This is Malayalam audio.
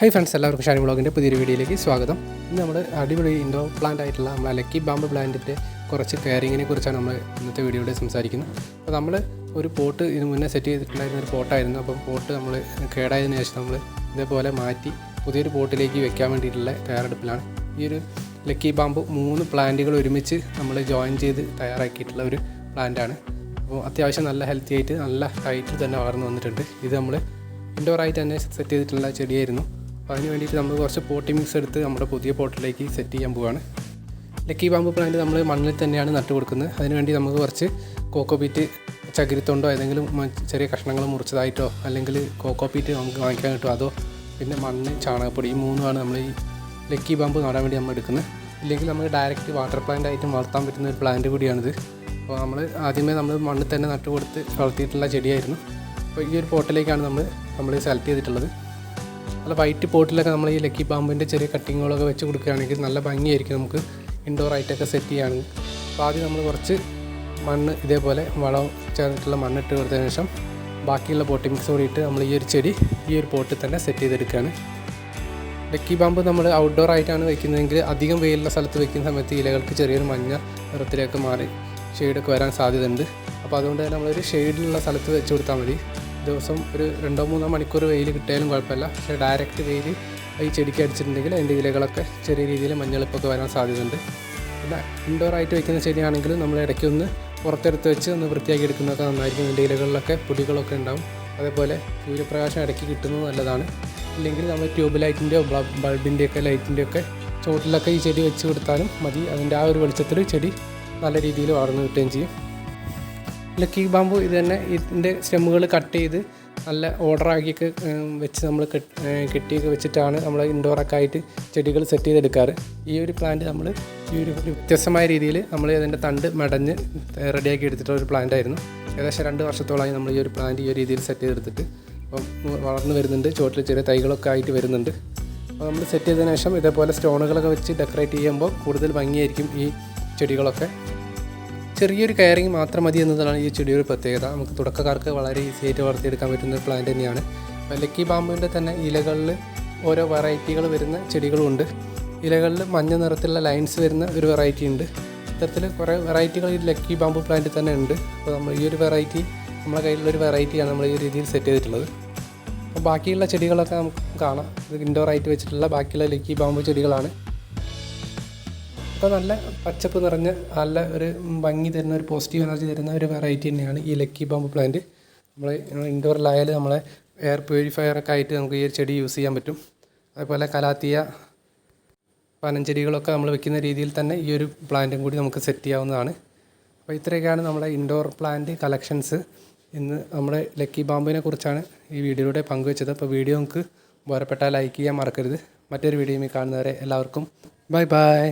ഹൈ ഫ്രണ്ട്സ് എല്ലാവർക്കും ഷാനി ബ്ലോഗിന്റെ പുതിയൊരു വീഡിയോയിലേക്ക് സ്വാഗതം. ഇന്ന് നമ്മൾ അടിപൊളി ഇൻഡോ പ്ലാന്റ് ആയിട്ടുള്ള നമ്മളെ ലക്കി ബാമ്പ് പ്ലാന്റിന്റെ കുറച്ച് കെയറിങ്ങിനെ കുറിച്ചാണ് നമ്മൾ ഇന്നത്തെ വീഡിയോയിൽ സംസാരിക്കുന്നത്. അപ്പോൾ നമ്മൾ ഒരു പോട്ട് ഇതിന് മുന്നേ സെറ്റ് ചെയ്തിട്ടുണ്ടായിരുന്ന ഒരു പോട്ടായിരുന്നു. അപ്പം പോട്ട് നമ്മൾ കേടായതിനു ശേഷം നമ്മൾ ഇതേപോലെ മാറ്റി പുതിയൊരു പോട്ടിലേക്ക് വെക്കാൻ വേണ്ടിയിട്ടുള്ള തയ്യാറെടുപ്പിലാണ്. ഈ ഒരു ലക്കി ബാമ്പ് മൂന്ന് പ്ലാന്റുകൾ ഒരുമിച്ച് നമ്മൾ ജോയിൻ ചെയ്ത് തയ്യാറാക്കിയിട്ടുള്ള ഒരു പ്ലാന്റാണ് അപ്പോൾ അത്യാവശ്യം നല്ല ഹെൽത്തി ആയിട്ട് നല്ല ഹൈറ്റിൽ തന്നെ വളർന്നു വന്നിട്ടുണ്ട്. ഇത് നമ്മൾ ഇൻഡോർ ആയിട്ട് തന്നെ സെറ്റ് ചെയ്തിട്ടുള്ള ചെടിയായിരുന്നു. അപ്പോൾ അതിന് വേണ്ടിയിട്ട് നമ്മൾ കുറച്ച് പോട്ടി മിക്സ് എടുത്ത് നമ്മുടെ പുതിയ പോട്ടിലേക്ക് സെറ്റ് ചെയ്യാൻ പോവുകയാണ് ലക്കി ബാമ്പ് പ്ലാന്റ് നമ്മൾ മണ്ണിൽ തന്നെയാണ് നട്ടു കൊടുക്കുന്നത്. അതിനുവേണ്ടി നമുക്ക് കുറച്ച് കോക്കോപീറ്റ് ചകിരിത്തൊണ്ടോ ഏതെങ്കിലും ചെറിയ കഷ്ണങ്ങൾ മുറിച്ചതായിട്ടോ അല്ലെങ്കിൽ കോക്കോപീറ്റ് നമുക്ക് വാങ്ങിക്കാൻ കിട്ടും അതോ പിന്നെ മണ്ണ് ചാണകപ്പൊടി ഈ മൂന്നുമാണ് നമ്മൾ ഈ ലക്കി ബാമ്പ് നടാൻ വേണ്ടി നമ്മൾ എടുക്കുന്നത്. ഇല്ലെങ്കിൽ നമ്മൾ ഡയറക്റ്റ് വാട്ടർ പ്ലാന്റ് ആയിട്ട് വളർത്താൻ പറ്റുന്ന ഒരു പ്ലാന്റ് കൂടിയാണിത്. അപ്പോൾ നമ്മൾ ആദ്യമേ നമ്മൾ മണ്ണിൽ തന്നെ നട്ടു കൊടുത്ത് വളർത്തിയിട്ടുള്ള ചെടിയായിരുന്നു. അപ്പോൾ ഈ ഒരു പോട്ടിലേക്കാണ് നമ്മൾ നമ്മൾ സെലക്ട് ചെയ്തിട്ടുള്ളത്. നല്ല വൈറ്റ് പോട്ടിലൊക്കെ നമ്മൾ ഈ ലക്കി പാമ്പിന്റെ ചെറിയ കട്ടിങ്ങുകളൊക്കെ വെച്ച് കൊടുക്കുകയാണെങ്കിൽ നല്ല ഭംഗിയായിരിക്കും നമുക്ക്. ഇൻഡോർ ആയിട്ടൊക്കെ സെറ്റ് ചെയ്യുകയാണെങ്കിൽ അപ്പോൾ ആദ്യം നമ്മൾ കുറച്ച് മണ്ണ് ഇതേപോലെ വളം ചേർന്നിട്ടുള്ള മണ്ണിട്ട് കൊടുത്തതിന് ശേഷം ബാക്കിയുള്ള പോട്ടി മിക്സ് കൂടി ഇട്ട് നമ്മൾ ഈ ഒരു ചെടി ഈ ഒരു പോട്ടിൽ തന്നെ സെറ്റ് ചെയ്തെടുക്കുകയാണ്. ലക്കി ബാമ്പ് നമ്മൾ ഔട്ട്ഡോർ ആയിട്ടാണ് വെക്കുന്നതെങ്കിൽ അധികം വെയിലുള്ള സ്ഥലത്ത് വെക്കുന്ന സമയത്ത് ഇലകൾക്ക് ചെറിയൊരു മഞ്ഞ നിറത്തിലേക്ക് മാറി ഷെയ്ഡൊക്കെ വരാൻ സാധ്യതയുണ്ട്. അപ്പോൾ അതുകൊണ്ട് തന്നെ നമ്മളൊരു ഷെയ്ഡിലുള്ള സ്ഥലത്ത് വെച്ച് കൊടുത്താൽ മതി. ദിവസം ഒരു രണ്ടോ മൂന്നോ മണിക്കൂർ വെയിൽ കിട്ടിയാലും കുഴപ്പമില്ല. പക്ഷേ ഡയറക്റ്റ് വെയിൽ ഈ ചെടിക്ക് അടിച്ചിട്ടുണ്ടെങ്കിൽ അതിന്റെ ഇലകളൊക്കെ ചെറിയ രീതിയിൽ മഞ്ഞളിപ്പൊക്കെ വരാൻ സാധ്യതയുണ്ട്. പിന്നെ ഇൻഡോർ ആയിട്ട് വെക്കുന്ന ചെടിയാണെങ്കിലും നമ്മൾ ഇടയ്ക്ക് ഒന്ന് പുറത്തെടുത്ത് വെച്ച് ഒന്ന് വൃത്തിയാക്കി എടുക്കുന്നതൊക്കെ നന്നായിരിക്കും. ഇതിന്റെ ഇലകളിലൊക്കെ പൊടികളൊക്കെ ഉണ്ടാവും. അതേപോലെ സൂര്യപ്രകാശം ഇടയ്ക്ക് കിട്ടുന്നത് നല്ലതാണ്. ഇല്ലെങ്കിൽ നമ്മൾ ട്യൂബ് ലൈറ്റിന്റെയോ ബൾബിന്റെയൊക്കെ ലൈറ്റിന്റെയൊക്കെ ചോട്ടിലൊക്കെ ഈ ചെടി വെച്ച് കൊടുത്താലും മതി. അതിന്റെ ആ ഒരു വെളിച്ചത്തിൽ ചെടി നല്ല രീതിയിൽ വളർന്നു കിട്ടുകയും ചെയ്യും. ലക്കി ബാമ്പു ഇത് തന്നെ ഇതിന്റെ സ്റ്റെമ്മുകൾ കട്ട് ചെയ്ത് നല്ല ഓർഡറാക്കിയൊക്കെ വെച്ച് നമ്മൾ കെട്ടിയൊക്കെ വെച്ചിട്ടാണ് നമ്മൾ ഇൻഡോറൊക്കെ ആയിട്ട് ചെടികൾ സെറ്റ് ചെയ്തെടുക്കാറ്. ഈ ഒരു പ്ലാന്റ് നമ്മൾ ഈ ഒരു വ്യത്യസ്തമായ രീതിയിൽ നമ്മൾ അതിന്റെ തണ്ട് മെടഞ്ഞ് റെഡിയാക്കി എടുത്തിട്ടുള്ള ഒരു പ്ലാന്റ് ആയിരുന്നു. ഏകദേശം രണ്ട് വർഷത്തോളമായി നമ്മൾ ഈ ഒരു പ്ലാന്റ് ഈ ഒരു രീതിയിൽ സെറ്റ് ചെയ്തെടുത്തിട്ട്. അപ്പം വളർന്നു വരുന്നുണ്ട് ചുവട്ടിൽ ചെറിയ തൈകളൊക്കെ ആയിട്ട് വരുന്നുണ്ട്. അപ്പോൾ നമ്മൾ സെറ്റ് ചെയ്തതിനു ശേഷം ഇതേപോലെ സ്റ്റോണുകളൊക്കെ വെച്ച് ഡെക്കറേറ്റ് ചെയ്യുമ്പോൾ കൂടുതൽ ഭംഗിയായിരിക്കും ഈ ചെടികളൊക്കെ. ചെറിയൊരു കെയറിങ് മാത്രം മതി എന്നതാണ് ഈ ചെടിയുടെ പ്രത്യേകത. നമുക്ക് തുടക്കക്കാർക്ക് വളരെ ഈസി ആയിട്ട് വളർത്തിയെടുക്കാൻ പറ്റുന്ന ഒരു പ്ലാന്റ് തന്നെയാണ്. ലക്കി ബാമ്പുവിന്റെ തന്നെ ഇലകളിൽ ഓരോ വെറൈറ്റികൾ വരുന്ന ചെടികളുമുണ്ട് ഇലകളിൽ മഞ്ഞ നിറത്തിലുള്ള ലൈൻസ് വരുന്ന ഒരു വെറൈറ്റി ഉണ്ട്. ഇത്തരത്തിൽ കുറേ വെറൈറ്റികൾ ഈ ലക്കി ബാമ്പു പ്ലാന്റിൽ തന്നെ ഉണ്ട്. അപ്പോൾ നമ്മൾ ഈ ഒരു വെറൈറ്റി നമ്മുടെ കയ്യിലുള്ളൊരു വെറൈറ്റിയാണ് നമ്മൾ ഈ രീതിയിൽ സെറ്റ് ചെയ്തിട്ടുള്ളത്. അപ്പോൾ ബാക്കിയുള്ള ചെടികളൊക്കെ നമുക്ക് കാണാം. ഇത് ഇൻഡോർ ആയിട്ട് വെച്ചിട്ടുള്ള ബാക്കിയുള്ള ലക്കി ബാമ്പു ചെടികളാണ്. അപ്പോൾ നല്ല പച്ചപ്പ് നിറഞ്ഞ നല്ല ഒരു ഭംഗി തരുന്ന ഒരു പോസിറ്റീവ് എനർജി തരുന്ന ഒരു വെറൈറ്റി തന്നെയാണ് ഈ ലക്കി ബാമ്പ് പ്ലാന്റ് നമ്മൾ ഇൻഡോറിലായാലും നമ്മളെ എയർ പ്യൂരിഫയർ ഒക്കെ ആയിട്ട് നമുക്ക് ഈ ചെടി യൂസ് ചെയ്യാൻ പറ്റും. അതുപോലെ കലാത്തിയ പനഞ്ചെടികളൊക്കെ നമ്മൾ വെക്കുന്ന രീതിയിൽ തന്നെ ഈ ഒരു പ്ലാന്റും കൂടി നമുക്ക് സെറ്റ് ചെയ്യാവുന്നതാണ്. അപ്പോൾ ഇത്രയൊക്കെയാണ് നമ്മുടെ ഇൻഡോർ പ്ലാന്റ് കളക്ഷൻസ് ഇന്ന് നമ്മുടെ ലക്കി ബാമ്പിനെ കുറിച്ചാണ് ഈ വീഡിയോയിലൂടെ പങ്കുവച്ചത്. അപ്പോൾ വീഡിയോ നമുക്ക് ഉപകാരപ്പെട്ടാൽ ലൈക്ക് ചെയ്യാൻ മറക്കരുത്. മറ്റൊരു വീഡിയോയിൽ കാണുന്നവരെ എല്ലാവർക്കും ബൈ ബൈ